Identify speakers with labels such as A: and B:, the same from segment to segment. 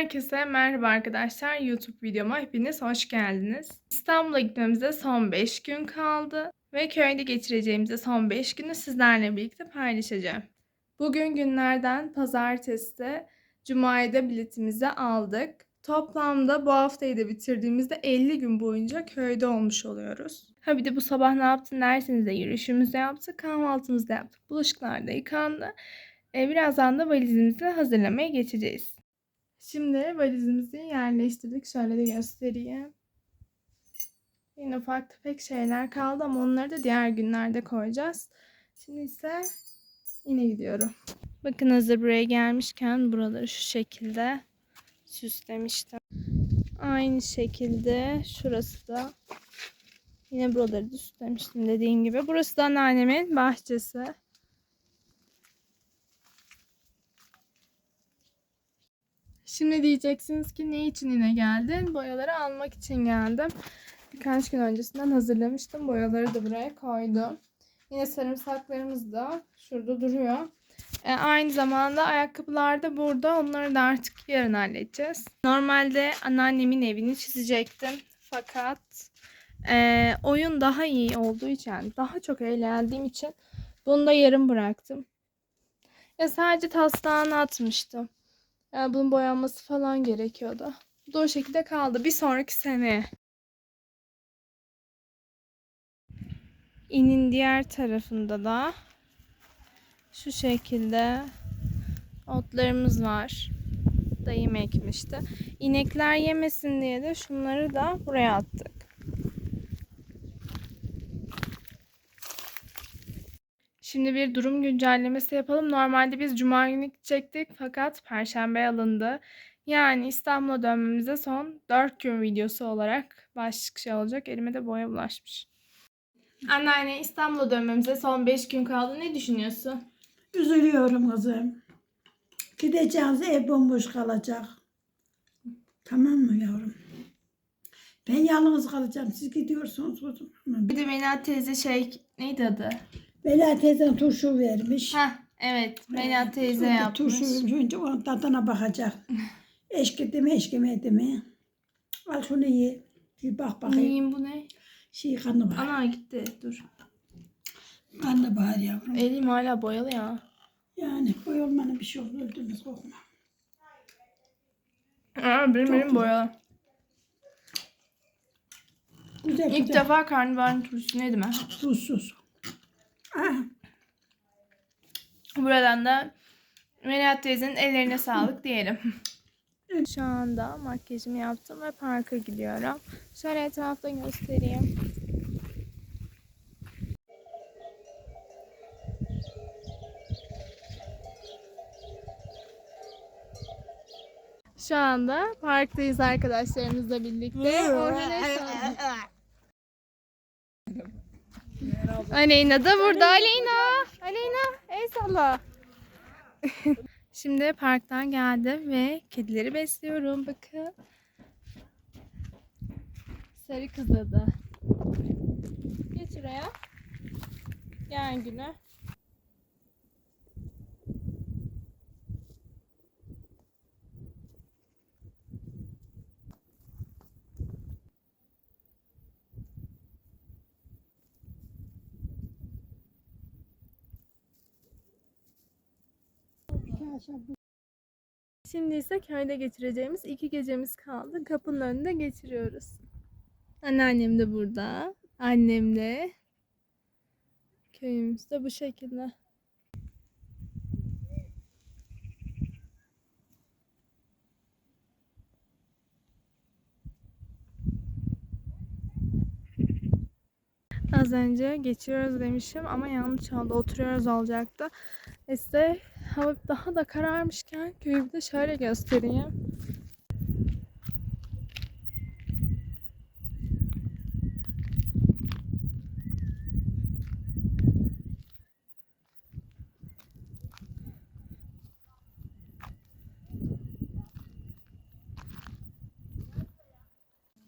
A: Herkese merhaba arkadaşlar. YouTube videoma hepiniz hoş geldiniz. İstanbul'a gitmemize son 5 gün kaldı ve köyde geçireceğimize son 5 günü sizlerle birlikte paylaşacağım. Bugün günlerden pazartesi, Cuma'ya da biletimizi aldık. Toplamda bu haftayı da bitirdiğimizde 50 gün boyunca köyde olmuş oluyoruz. Ha bir de bu sabah ne yaptın derseniz de yürüyüşümüzü yaptık, kahvaltımızı yaptık, bulaşıklar da yıkandı. E, birazdan da valizimizi hazırlamaya geçeceğiz. Şimdi valizimizi yerleştirdik. Şöyle de göstereyim. Yine ufak tefek şeyler kaldı ama onları da diğer günlerde koyacağız. Şimdi ise yine gidiyorum. Bakın hazır buraya gelmişken buraları şu şekilde süslemiştim. Aynı şekilde şurası da yine buraları da süslemiştim dediğim gibi. Burası da anneannemin bahçesi. Şimdi diyeceksiniz ki ne için yine geldin? Boyaları almak için geldim. Birkaç gün öncesinden hazırlamıştım. Boyaları da buraya koydum. Yine sarımsaklarımız da şurada duruyor. E, aynı zamanda ayakkabılar da burada. Onları da artık yarın halledeceğiz. Normalde anneannemin evini çizecektim. Fakat e, oyun daha iyi olduğu için, yani daha çok eğlendiğim için bunu da yarım bıraktım. Ya sadece taslağını atmıştım. Yani bunun boyanması falan gerekiyordu. Bu da o şekilde kaldı. Bir sonraki sene. İnin diğer tarafında da şu şekilde otlarımız var. Dayım ekmişti. İnekler yemesin diye de şunları da buraya attık. Şimdi bir durum güncellemesi yapalım. Normalde biz cuma günü gidecektik fakat perşembe alındı. Yani İstanbul'a dönmemize son 4 gün videosu olarak başlık şey olacak. Elime de boya bulaşmış. Anneanne İstanbul'a dönmemize son 5 gün kaldı. Ne düşünüyorsun?
B: Üzülüyorum kızım. Gideceğiz ev bomboş kalacak. Tamam mı yavrum? Ben yalnız kalacağım. Siz gidiyorsunuz kızım.
A: Bir de Melahat teyze şey neydi adı?
B: Bela teyzen turşu vermiş.
A: Heh evet Melahat teyze
B: Turşu-
A: yapmış.
B: Turşu vermiş. Önce onun tadına bakacak. eşkidi mi eşkimedi mi? Al şunu ye. Bir bak bakayım.
A: Neyim bu ne?
B: Şey kanı var.
A: Ana gitti dur.
B: Kanı var yavrum.
A: Elim hala boyalı ya.
B: Yani boyulmanın bir şey olur. Öldünüz korkma.
A: Aa, benim
B: Çok
A: elim
B: güzel.
A: boyalı.
B: Güzel
A: İlk
B: güzel.
A: defa karnabaharın turşusunu yedim ha.
B: Tuzsuz. Ah,
A: Buradan da Melahat teyzenin ellerine sağlık diyelim. Şu anda makyajımı yaptım ve parka gidiyorum. Şöyle etrafta göstereyim. Şu anda parktayız arkadaşlarımızla birlikte. Orada ne Aleyna da burada. Aleyna. Aleyna. El salla. Şimdi parktan geldim ve kedileri besliyorum. Bakın. Sarı kızladı. Geç şuraya. Gel günü. Şimdi ise köyde geçireceğimiz iki gecemiz kaldı. Kapının önünde geçiriyoruz. Anneannem de burada. Annem de. Köyümüz de bu şekilde. Az önce geçiyoruz demişim ama yanlış oldu. Oturuyoruz olacaktı. İşte hava daha da kararmışken köyü bir de şöyle göstereyim.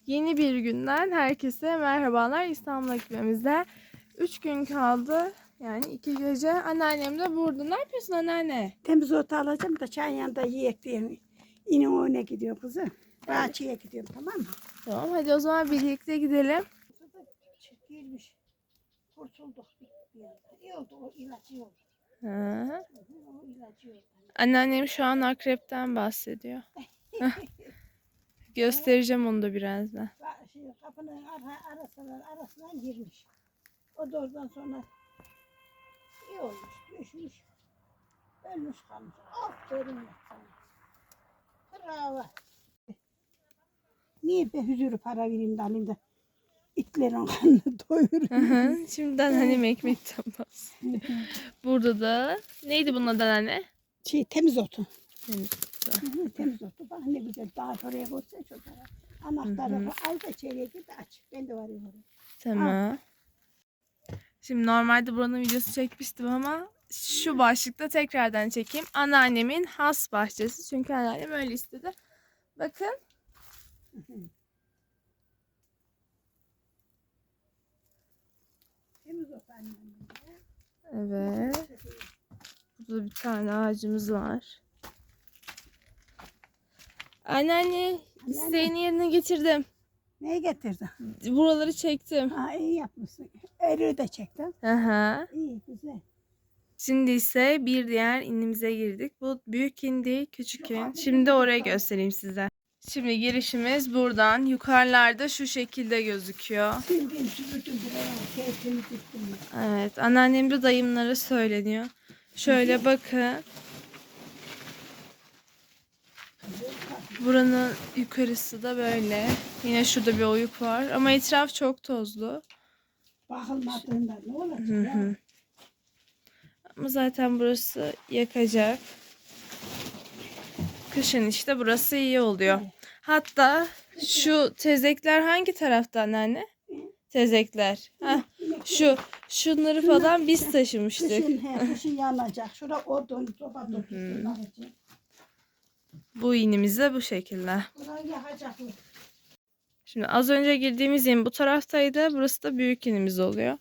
A: Yeni bir günden herkese merhabalar. İstanbul'a gitmemize 3 gün kaldı. Yani iki gece. Anneannem de burada. Ne yapıyorsun anneanne?
B: Temiz ot alacağım da çayın yanında yiyek diye. İnin oyuna gidiyor kızım. Bahçeye gidiyorum tamam mı?
A: Tamam hadi o zaman birlikte gidelim.
B: Girmiş. Kurtulduk. İyi oldu o ilacı.
A: Hı
B: hı, O ilacı oldu.
A: Anneannem şu an akrepten bahsediyor. Göstereceğim onu da birazdan.
B: Şey, kapının ara, arasına, arasından girmiş. O da oradan sonra iyi olmuş, düşmüş. Ölmüş kalmış. Aferin ya sana. Bravo. Niye be huzuru para vereyim de alayım da itlerin kanını doyurayım.
A: Hı. Şimdiden annem ekmekten bahsediyor. Burada da neydi bunun adı anne?
B: şey temiz otu.
A: Temiz
B: Hı hı, temiz otu. Bak ne güzel daha oraya koysa şu tarafa. Anahtarı al da içeriye git aç. Ben de varayım oraya.
A: Tamam. Şimdi normalde buranın videosu çekmiştim ama şu başlıkta tekrardan çekeyim. Anneannemin has bahçesi. Çünkü anneannem öyle istedi. Bakın. Evet. Burada bir tane ağacımız var. Anneanne isteğini yerine getirdim.
B: Neyi getirdin?
A: Buraları çektim.
B: Ha iyi yapmışsın. Eylül'ü de çektin.
A: Aha.
B: İyi güzel.
A: Şimdi ise bir diğer inimize girdik. Bu büyük indi, küçük in. Şimdi oraya göstereyim size. Şimdi girişimiz buradan. Yukarılarda şu şekilde gözüküyor.
B: Sildim süpürdüm buraya. Keyfini diktim.
A: Evet, anneannem de dayımlara söyleniyor. Şöyle bakın. Buranın yukarısı da böyle. Yine şurada bir oyuk var ama etraf çok tozlu.
B: Bakılmadığında ne olacak
A: Hı
B: ya?
A: hı. Ama zaten burası yakacak. Kışın işte burası iyi oluyor. Hatta şu tezekler hangi tarafta anneanne? Tezekler. Heh, şu şunları falan biz taşımıştık.
B: Kışın, he, kışın yanacak. Şura odun, soba tutuşsun. alacak.
A: Bu inimiz de bu şekilde. Şimdi az önce girdiğimiz in bu taraftaydı. Burası da büyük inimiz oluyor.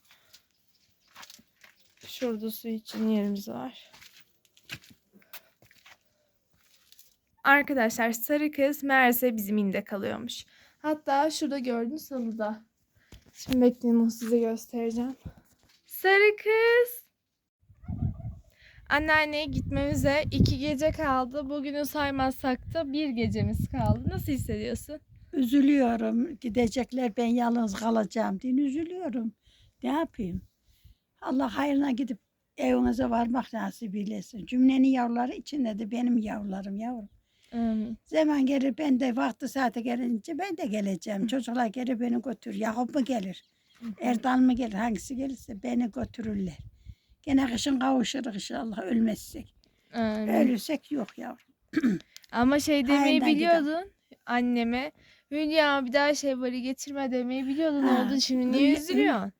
A: Şurada su için yerimiz var. Arkadaşlar sarı kız meğerse bizim inde kalıyormuş. Hatta şurada gördüğünüz halıda. Şimdi bekleyin onu size göstereceğim. Sarı kız. Anneanneye gitmemize iki gece kaldı. Bugünü saymazsak da bir gecemiz kaldı. Nasıl hissediyorsun?
B: Üzülüyorum. Gidecekler ben yalnız kalacağım diye üzülüyorum. Ne yapayım? Allah hayrına gidip evinize varmak nasip eylesin. Cümlenin yavruları içinde de benim yavrularım yavrum.
A: Amin.
B: Zaman gelir ben de vakti saate gelince ben de geleceğim. Çocuklar gelir beni götür. Yakup mu gelir? Erdal mı gelir? Hangisi gelirse beni götürürler. Gene kışın kavuşuruz inşallah ölmezsek.
A: Amin.
B: Ölürsek yok yavrum.
A: Ama şey demeyi
B: Aynen gidelim.
A: biliyordun anneme. Hülya bir daha şey böyle getirme demeyi biliyordun.
B: Ha,
A: oldu şimdi niye üzülüyorsun?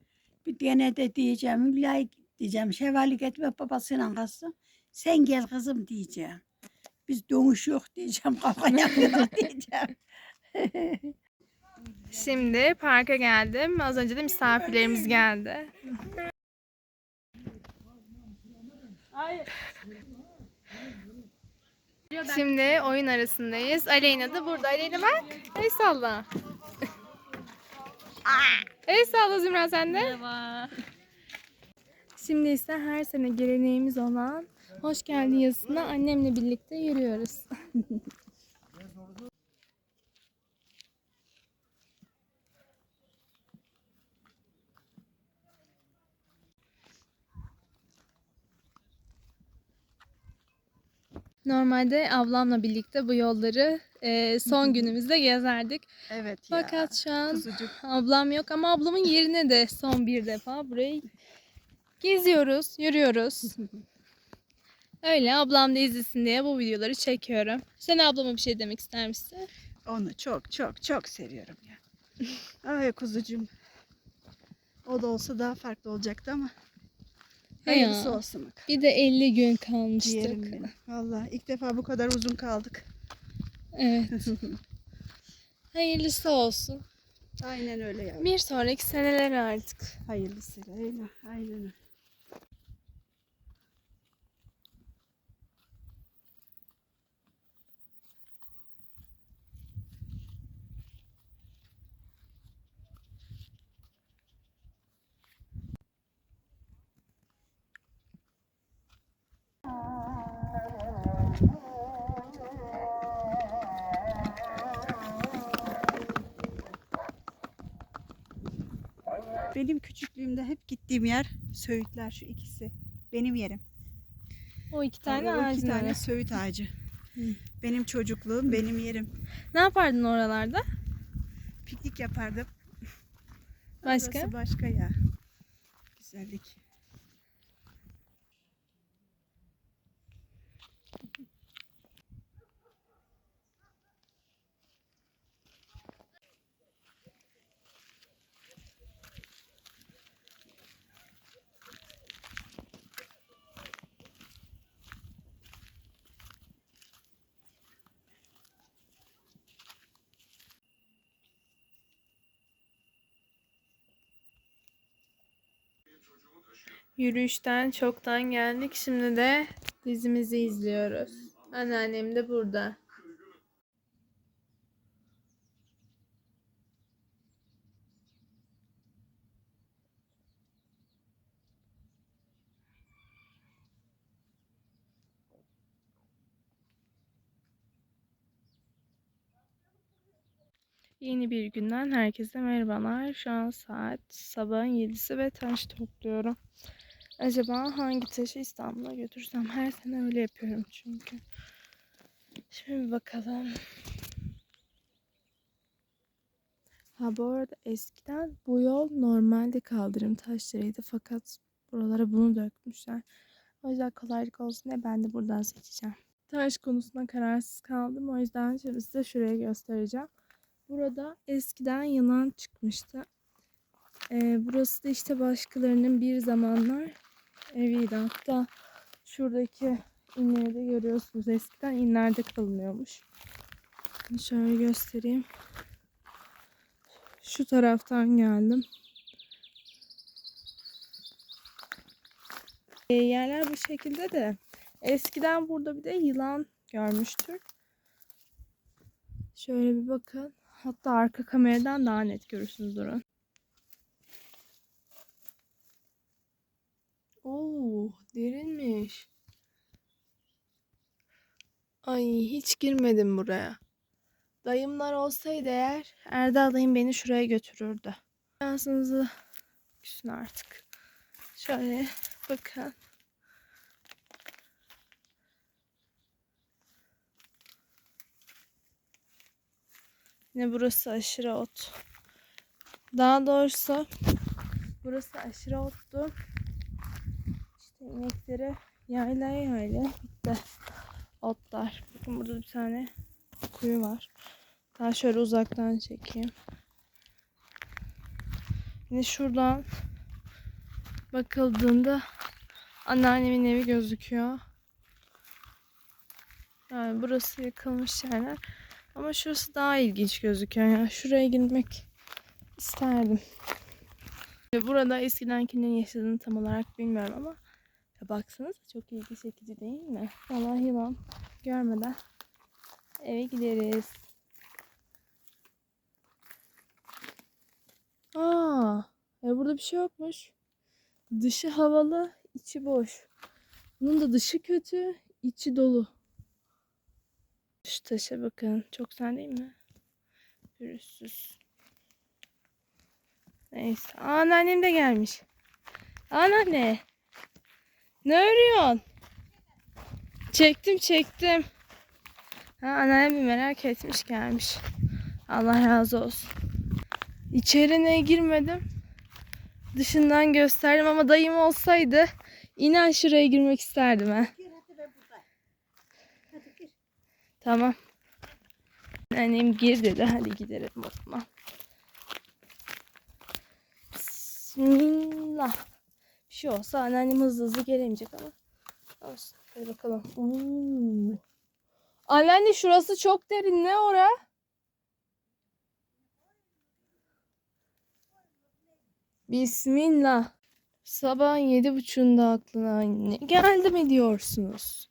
B: Bir gene de diyeceğim. Hülya'yı diyeceğim. Şevalik etme babasıyla kalsın. Sen gel kızım diyeceğim. Biz dönüş yok diyeceğim. Kafa yapıyor diyeceğim.
A: Şimdi parka geldim. Az önce de misafirlerimiz geldi. Şimdi oyun arasındayız. Aleyna da burada. Aleyna bak. El salla. El salla Zümra sen de. Şimdi ise her sene geleneğimiz olan hoş geldin yazısına annemle birlikte yürüyoruz. Normalde ablamla birlikte bu yolları e, son günümüzde gezerdik.
B: Evet
A: Fakat şu an ablam yok ama ablamın yerine de son bir defa burayı geziyoruz, yürüyoruz. Öyle ablam da izlesin diye bu videoları çekiyorum. Sen ablama bir şey demek ister misin?
C: Onu çok çok çok seviyorum ya. Ay kuzucuğum. O da olsa daha farklı olacaktı ama. Hayırlısı
A: Ya.
C: olsun bak.
A: Bir de 50 gün kalmıştık.
C: Vallahi ilk defa bu kadar uzun kaldık.
A: Evet. Hayırlısı olsun.
C: Aynen öyle ya.
A: Bir sonraki seneler artık.
C: Hayırlısı. Aynen, aynen öyle. Benim küçüklüğümde hep gittiğim yer Söğütler şu ikisi. Benim yerim.
A: O iki tane
C: o iki
A: ağacın
C: tane
A: arası.
C: Söğüt ağacı.
A: Hı.
C: Benim çocukluğum, benim yerim.
A: Ne yapardın oralarda?
C: Piknik yapardım.
A: Başka?
C: Burası başka ya. Güzellik.
A: Yürüyüşten çoktan geldik. Şimdi de dizimizi izliyoruz. Anneannem de burada. Yeni bir günden herkese merhabalar. Şu an saat sabahın 7'si ve taş topluyorum. Acaba hangi taşı İstanbul'a götürsem? Her sene öyle yapıyorum çünkü. Şimdi bir bakalım. Ha bu arada eskiden bu yol normalde kaldırım taşlarıydı fakat buralara bunu dökmüşler. O yüzden kolaylık olsun diye ben de buradan seçeceğim. Taş konusunda kararsız kaldım. O yüzden şimdi size şuraya göstereceğim. Burada eskiden yılan çıkmıştı. Ee, burası da işte başkalarının bir zamanlar eviydi. Hatta şuradaki inleri de görüyorsunuz. Eskiden inlerde kalınıyormuş. Şöyle göstereyim. Şu taraftan geldim. Ee, yerler bu şekilde de eskiden burada bir de yılan görmüştür. Şöyle bir bakın. Hatta arka kameradan daha net görürsünüz durun. Oo, derinmiş. Ay hiç girmedim buraya. Dayımlar olsaydı eğer Erdal dayım beni şuraya götürürdü. Şansınızı küsün artık. Şöyle bakın. Yine burası aşırı ot. Daha doğrusu burası aşırı ottu. İnekleri yayla yayla bitti. Otlar. Bakın burada bir tane kuyu var. Daha şöyle uzaktan çekeyim. Yine şuradan bakıldığında anneannemin evi gözüküyor. Yani burası yıkılmış yerler. Ama şurası daha ilginç gözüküyor ya. Şuraya gitmek isterdim. Burada eskiden kimlerin yaşadığını tam olarak bilmiyorum ama baksanıza çok ilgi çekici değil mi? Vallahi yılan görmeden eve gideriz. Aa, ya burada bir şey yokmuş. Dışı havalı, içi boş. Bunun da dışı kötü, içi dolu. Şu taşa bakın. Çok güzel değil mi? Pürüzsüz. Neyse. Anneannem de gelmiş. Anneanne. Ne örüyorsun? Çektim çektim. Ha, anneannem bir merak etmiş gelmiş. Allah razı olsun. İçerine girmedim. Dışından gösterdim ama dayım olsaydı inan şuraya girmek isterdim ha. Tamam. Annem gir dedi. Hadi gidelim o zaman. Bismillah. Şey olsa anneannem hızlı hızlı gelemeyecek ama. Olsun. Hadi bakalım. Oo. Anneanne şurası çok derin. Ne ora? Bismillah. Sabahın yedi buçuğunda aklına ne geldi mi diyorsunuz?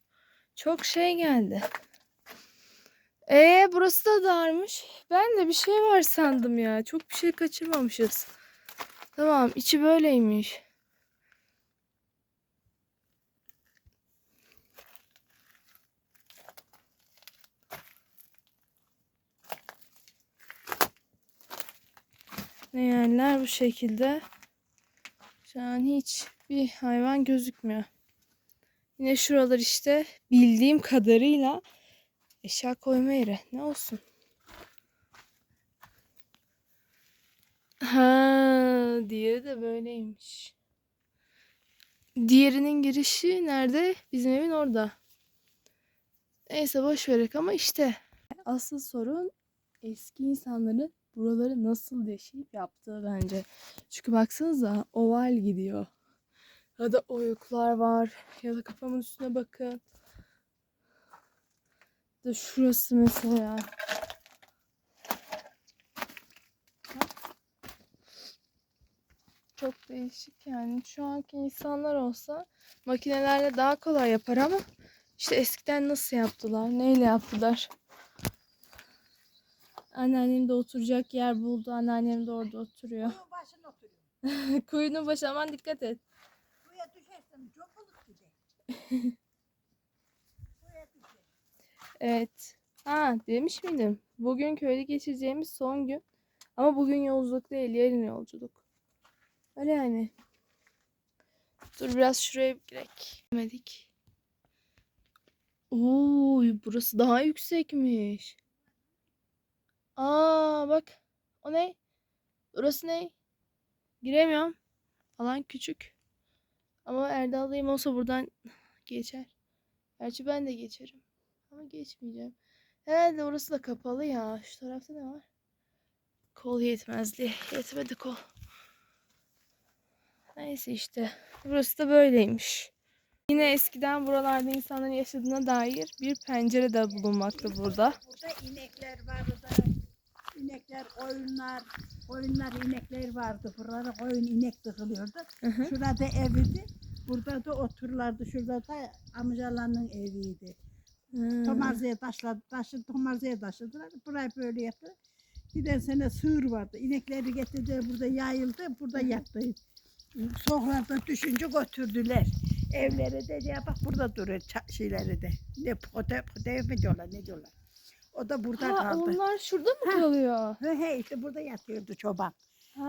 A: Çok şey geldi. Ee burası da darmış. Ben de bir şey var sandım ya. Çok bir şey kaçırmamışız. Tamam içi böyleymiş. Ne yerler bu şekilde. Şu an hiç bir hayvan gözükmüyor. Yine şuralar işte bildiğim kadarıyla eşya koyma yeri. Ne olsun? Ha, diğeri de böyleymiş. Diğerinin girişi nerede? Bizim evin orada. Neyse boş verek ama işte asıl sorun eski insanların buraları nasıl yaşayıp yaptığı bence. Çünkü baksanıza oval gidiyor. Ya da oyuklar var. Ya da kafamın üstüne bakın. Ya Da şurası mesela. Çok değişik yani. Şu anki insanlar olsa makinelerle daha kolay yapar ama işte eskiden nasıl yaptılar? Neyle yaptılar? Anneannem de oturacak yer buldu. Anneannem de orada oturuyor.
B: Kuyunun başına oturuyor.
A: Kuyunun başı aman dikkat et.
B: Buraya düşersen çok. Buraya düşer.
A: Evet. Ha demiş miydim? Bugün köyde geçireceğimiz son gün. Ama bugün yolculuk değil, yarın yolculuk. Öyle yani. Dur biraz şuraya girek. Demedik. Oy burası daha yüksekmiş. Aa bak. O ne? Burası ne? Giremiyorum. Alan küçük. Ama Erdal dayım olsa buradan geçer. Gerçi ben de geçerim. Ama geçmeyeceğim. Herhalde orası da kapalı ya. Şu tarafta ne var? Kol yetmezliği. Yetmedi kol. Neyse işte. Burası da böyleymiş. Yine eskiden buralarda insanların yaşadığına dair bir pencere de bulunmakta burada.
B: Burada inekler vardı. İnekler, koyunlar, koyunlar, inekler vardı. Burada koyun inek tıkılıyordu.
A: Hı hı.
B: Şurada eviydi. Burada da otururlardı. Şurada da amcalarının eviydi.
A: Hmm.
B: Tomarzaya taşladı, taşı, tomarzaya taşıdılar. Burayı böyle yaptı. Giden sene sığır vardı. İnekleri getirdi, burada yayıldı, burada yattı. Sokakta düşünce götürdüler. Evleri de ya bak burada duruyor şeyleri de. Ne pote, pote mi diyorlar, ne diyorlar. O da burada
A: Ha,
B: kaldı.
A: onlar şurada mı
B: Ha.
A: kalıyor?
B: He he işte burada yatıyordu çoban.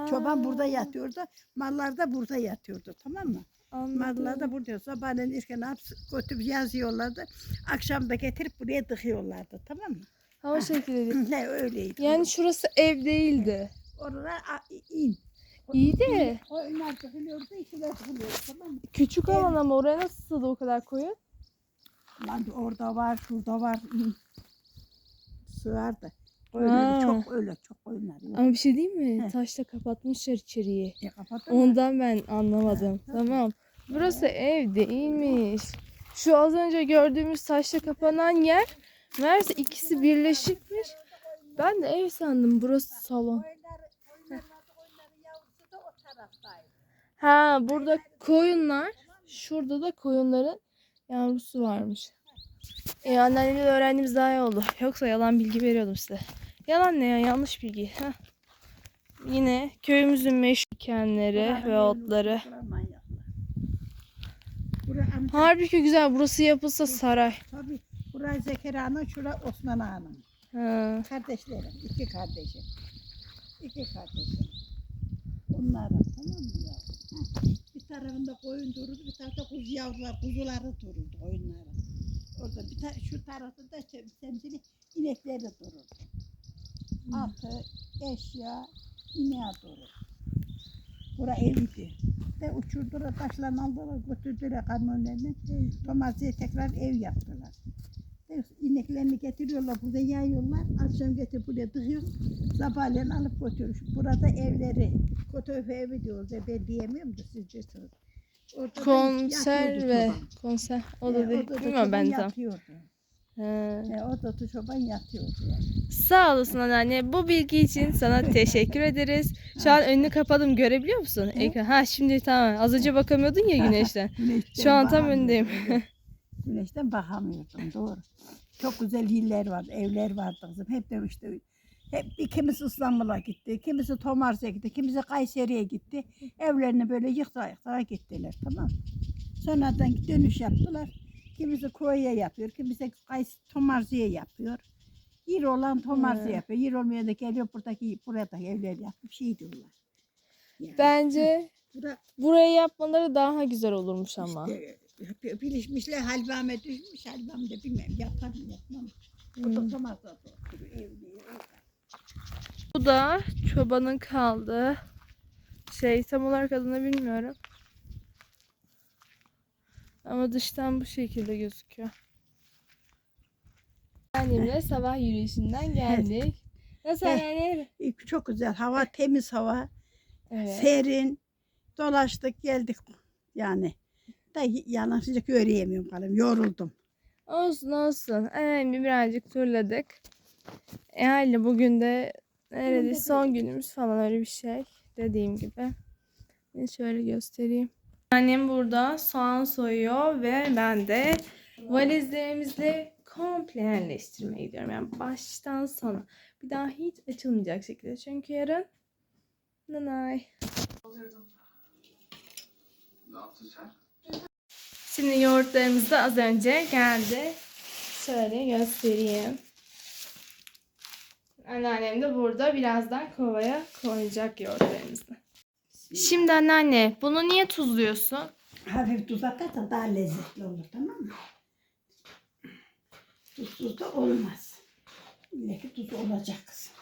B: Çoban burada
A: Ha,
B: yatıyordu. Mallar da burada yatıyordu tamam mı? Mallar
A: Anladım.
B: da burada. Sabahleyin erken hapsi götürüp yazıyorlardı. Akşam da getirip buraya tıkıyorlardı tamam mı?
A: Ha, o şekilde.
B: ne öyleydi.
A: Yani şurası ev değildi.
B: Oralar in.
A: İyi de
B: Koyunlar tıkılıyordu, işler tıkılıyordu tamam mı?
A: küçük
B: Evet.
A: alan ama oraya nasıl sığdı o kadar koyun?
B: Lan orada var, şurada var. in. Sığardı.
A: Ha.
B: Öyle çok öyle çok yok.
A: Ama bir şey değil mi?
B: He.
A: Taşla kapatmışlar içeriği.
B: E, kapattın mı?
A: Ondan ben anlamadım. Tamam. Burası ev değilmiş. Şu az önce gördüğümüz taşla kapanan yer meğerse ikisi birleşikmiş. Ben de ev sandım. Burası salon. Ha burada koyunlar. Şurada da koyunların yavrusu varmış. E anneannemden öğrendiğimiz daha iyi oldu. Yoksa yalan bilgi veriyordum size. Yalan ne ya? Yanlış bilgi. Heh. Yine köyümüzün meşhur dikenleri ve otları. Harbi güzel. Burası yapılsa saray.
B: tabii. Burası Zekeriya'nın, şura Osman Ağa'nın.
A: Ha.
B: Kardeşlerim, iki kardeşim. İki kardeşim. Onlara tamam mı ya? Bir tarafında koyun dururdu, bir tarafta kuzu yavrular, kuzuları dururdu koyunların. Orada bir ta- şu tarafta da tem- temsili inekleri dururdu. Atı, eşya, ineğe durur. Bura eviydi. Ve uçurdular, taşlarını aldılar, götürdüler kamyonlarını. Tomaziye tekrar ev yaptılar. Ve ineklerini getiriyorlar, burada yayıyorlar. Akşam getirip buraya tıkıyor. Sabahleyin alıp götürür. Burada evleri, Kotoyfe evi diyoruz. Ben diyemiyorum da siz diyorsunuz. Orada da yatıyordu
A: Konserve.
B: çoban.
A: Konser. O da değil. Bilmiyorum ben tam.
B: yatıyordu.
A: Ha.
B: E, orada da çoban yatıyordu yani.
A: Sağ olasın anneanne. Bu bilgi için sana teşekkür ederiz. Şu an önünü kapadım. Görebiliyor musun? Ekran. Ha şimdi tamam. Az önce bakamıyordun ya güneşten.
B: Güneşten
A: Şu an tam
B: bakamıyordum,
A: öndeyim.
B: Güneşten bakamıyordum doğru. Çok güzel iller vardı, evler vardı kızım. Hep de işte hep kimisi İstanbul'a gitti, kimisi Tomars'a gitti, kimisi Kayseri'ye gitti. Evlerini böyle yıkta yıkta gittiler tamam? Sonradan dönüş yaptılar. Kimisi Koy'a yapıyor, kimisi Kays Tomars'a yapıyor. Yer olan tomarsı
A: Hı.
B: yapıyor. Yer olmayan da geliyor buradaki burada evler yapıp şey diyorlar. Yani
A: Bence
B: bura
A: burayı yapmaları daha güzel olurmuş ama.
B: işte, bilişmişler halvame düşmüş halvam da bilmem yapar mı yapmam.
A: Hmm.
B: Tomarsa oturuyor.
A: Bu da çobanın kaldığı şey tam olarak adını bilmiyorum. Ama dıştan bu şekilde gözüküyor. Annemle sabah yürüyüşünden geldik. Nasıl
B: Eh.
A: yani?
B: Çok güzel hava temiz hava.
A: Evet.
B: Serin. Dolaştık geldik yani. Da yalan sıcak yürüyemiyorum kalım. Yoruldum.
A: Olsun olsun. Annemle birazcık turladık. E hali bugün de neredeyse son günümüz falan öyle bir şey. Dediğim gibi. Ben şöyle göstereyim. Annem burada soğan soyuyor ve ben de valizlerimizle komple yerleştirmeye gidiyorum. Yani baştan sona. Bir daha hiç açılmayacak şekilde. Çünkü yarın nanay. Şimdi yoğurtlarımız da az önce geldi. Şöyle göstereyim. Anneannem de burada birazdan kovaya koyacak yoğurtlarımızı. Şimdi anneanne bunu niye tuzluyorsun?
B: Hafif tuz atarsan daha lezzetli olur tamam mı? Tuzsuz da olmaz. İlle ki tuz olacak kızım.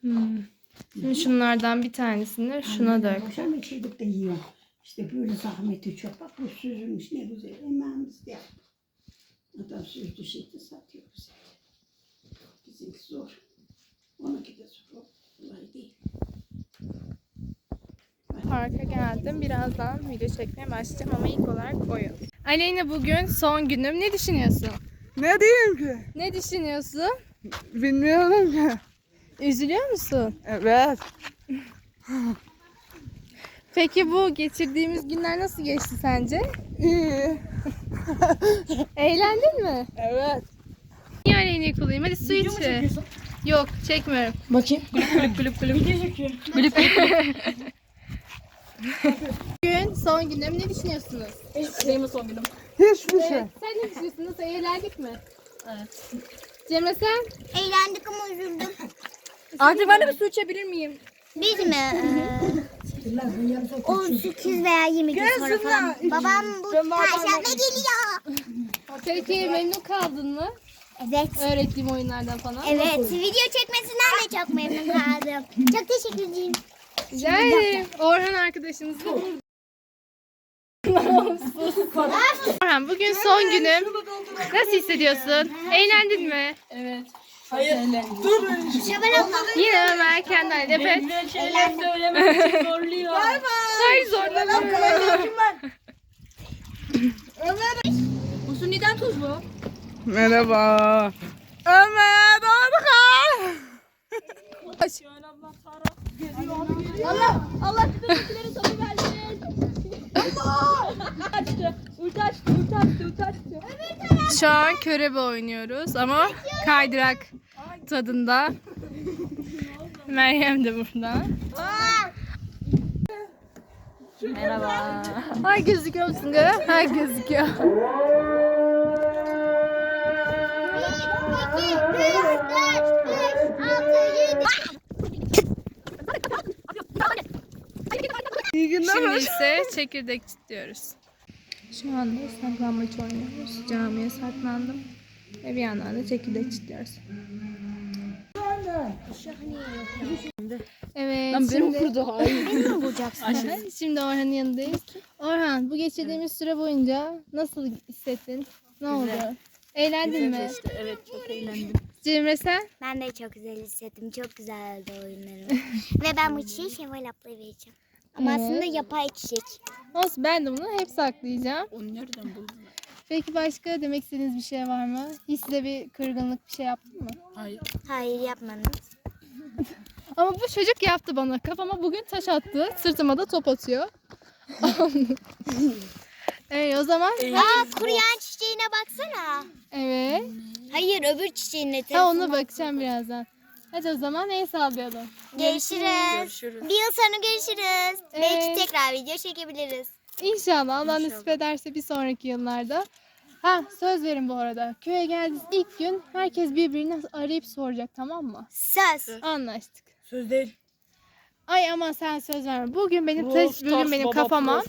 A: Hmm. Şimdi şunlardan bir tanesini şuna dök.
B: Boşanma içirdik de yiyor. İşte böyle zahmeti çok. Bak bu süzülmüş ne güzel. Emeğimiz de. Adam süzdü şeydi satıyor bize. Bizimki zor. Onunki de. Kolay değil.
A: Parka geldim. Birazdan video çekmeye başlayacağım ama ilk olarak oyun. Aleyna bugün son günüm. Ne düşünüyorsun?
C: Ne diyeyim ki?
A: Ne düşünüyorsun?
C: Bilmiyorum ki.
A: Üzülüyor musun?
C: Evet.
A: Peki bu geçirdiğimiz günler nasıl geçti sence?
C: İyi.
A: Eğlendin mi?
C: Evet.
A: Niye Aleyna'yı kullanayım? Hadi su iç. Yok çekmiyorum.
D: Bakayım.
A: Kulüp kulüp kulüp.
D: Video çekiyorum.
A: Bugün son günüm. Ne düşünüyorsunuz?
D: Benim son günüm.
C: Hiçbir şey.
A: Evet. Sen ne düşünüyorsun? Nasıl eğlendik mi? Evet. Cemre sen?
E: Eğlendik ama üzüldüm.
D: Artık ben de bir su içebilir miyim?
E: Biz mi? Ee, 18 veya 20 gün sonra falan. Babam bu perşembe geliyor.
A: Peki memnun kaldın mı?
E: Evet.
A: Öğrettiğim oyunlardan falan.
E: Evet. Video çekmesinden de çok memnun kaldım. Çok teşekkür ederim.
A: Rica ederim. Orhan arkadaşımız da burada. Orhan bugün son günüm. Nasıl hissediyorsun? Eğlendin mi?
D: Evet. Hayır. Dur.
E: Şaban abla.
A: Yine Ömer erkenden evet.
D: Benimle şeyler söylemek için zorluyor.
A: Hayır zorlamıyorum.
D: Usuniden tuzlu.
C: Merhaba. Ömer Orhan.
D: Allah Allah tütünlükleri tabi versin. Allah! Açtı. Ulti açtı. Ulti açtı. Ulti açtı.
A: Şu an körebe oynuyoruz ama kaydırak tadında. Meryem de burada.
D: Merhaba.
A: Ay gözüküyor musun kız? Ha gözüküyor.
C: İyi günler.
A: Şimdi ise çekirdek çitliyoruz. Şu anda saklambaç oynuyoruz. Camiye saklandım. Ve bir yandan da çekirdek çitliyoruz. Evet. şimdi... Aha, Şimdi Orhan'ın yanındayız. Orhan bu geçirdiğimiz süre boyunca nasıl hissettin? Ne oldu? Eğlendin mi?
D: Evet çok eğlendim.
A: Cemre sen?
E: Ben de çok güzel hissettim. Çok güzeldi oyunlarım. Ve ben bu çiçeği Şevval ablaya vereceğim. Ama
A: Evet.
E: aslında yapay çiçek.
A: Olsun ben de bunu hep saklayacağım.
D: Onu nereden buldun?
A: Peki başka demek istediğiniz bir şey var mı? Hiç size bir kırgınlık bir şey yaptı mı?
D: Hayır.
E: Hayır yapmadım.
A: Ama bu çocuk yaptı bana. Kafama bugün taş attı. Sırtıma da top atıyor. evet o zaman.
E: Aa kuruyan çiçeğine baksana.
A: Evet.
E: Hayır öbür çiçeğine.
A: Ha ona bakacağım birazdan. Hadi o zaman el sallayalım.
E: Görüşürüz.
D: Görüşürüz.
E: Bir yıl sonra görüşürüz.
A: Evet.
E: Belki tekrar video çekebiliriz.
A: İnşallah Allah nasip ederse bir sonraki yıllarda. Ha söz verin bu arada. Köye geldiğiniz ilk gün herkes birbirini arayıp soracak tamam mı?
E: Söz.
A: Anlaştık.
C: Söz değil.
A: Ay aman sen söz verme. Bugün benim taş, bugün benim kafama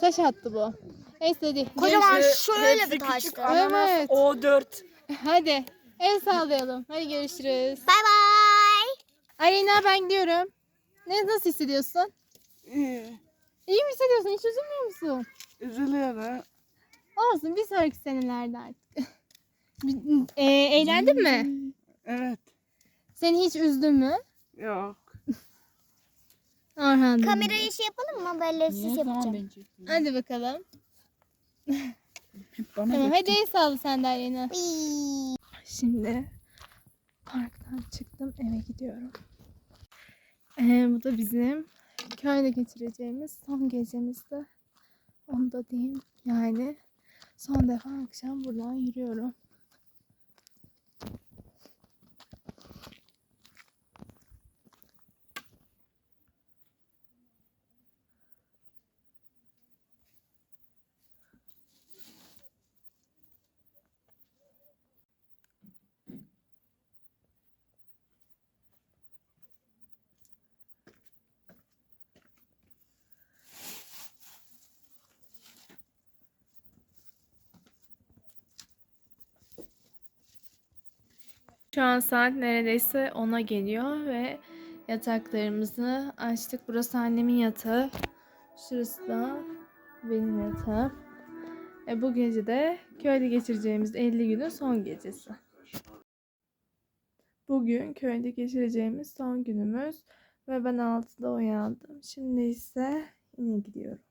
A: taş attı bu. Neyse hadi.
E: Kocaman
C: Hepsi-
E: şöyle
C: hepsi
E: bir
C: küçük
E: taştı.
C: ananas
A: Evet.
C: O4.
A: Hadi. El sallayalım. Hadi görüşürüz.
E: Bay bay.
A: Aleyna ben gidiyorum. Ne nasıl hissediyorsun?
C: İyi.
A: İyi mi hissediyorsun? Hiç üzülmüyor musun?
C: Üzülüyorum.
A: Olsun bir sonraki senelerde artık. Bir- e, eğlendin mi?
C: Evet.
A: Seni hiç üzdü mü?
C: Yok.
A: Orhan.
E: Kamerayı şey yapalım mı? Böyle siz yapacağım.
A: Hadi bakalım.
C: Bana
A: Tamam hadi el Aleyna.
E: Iiii.
A: Şimdi parktan çıktım eve gidiyorum. Ee, bu da bizim köyde geçireceğimiz son gecemizde. Onu da diyeyim. Yani son defa akşam buradan yürüyorum. Şu an saat neredeyse 10'a geliyor ve yataklarımızı açtık. Burası annemin yatağı. Şurası da benim yatağım. E, bu gece de köyde geçireceğimiz 50 günün son gecesi. Bugün köyde geçireceğimiz son günümüz ve ben 6'da uyandım. Şimdi ise yine gidiyorum.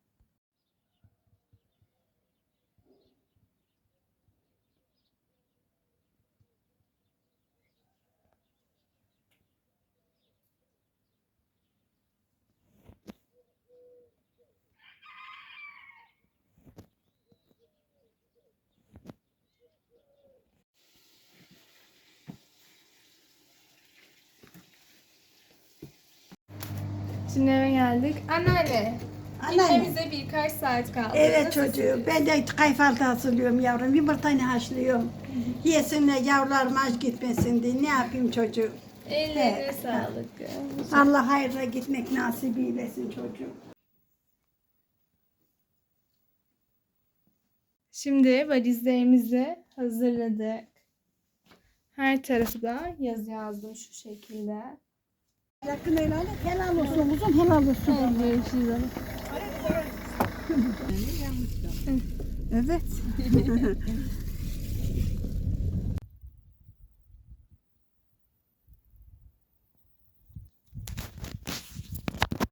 A: Şimdi eve geldik. Anneanne.
B: Anneanne.
A: Gitmemize birkaç saat kaldı.
B: Evet
A: Nasıl
B: çocuğu.
A: hissediyorsun?
B: Ben de kayfaltı hazırlıyorum yavrum. Yumurtanı haşlıyorum. Yesinler yavrularım aç gitmesin diye. Ne yapayım çocuğum?
A: Ellerine
B: Evet.
A: sağlık.
B: Allah hayırla gitmek nasip eylesin çocuğum.
A: Şimdi valizlerimizi hazırladık. Her tarafı da yazı yazdım şu şekilde.
B: Yakın helal et. Helal olsun kuzum helal olsun.
A: Görüşürüz. ama.
B: Evet.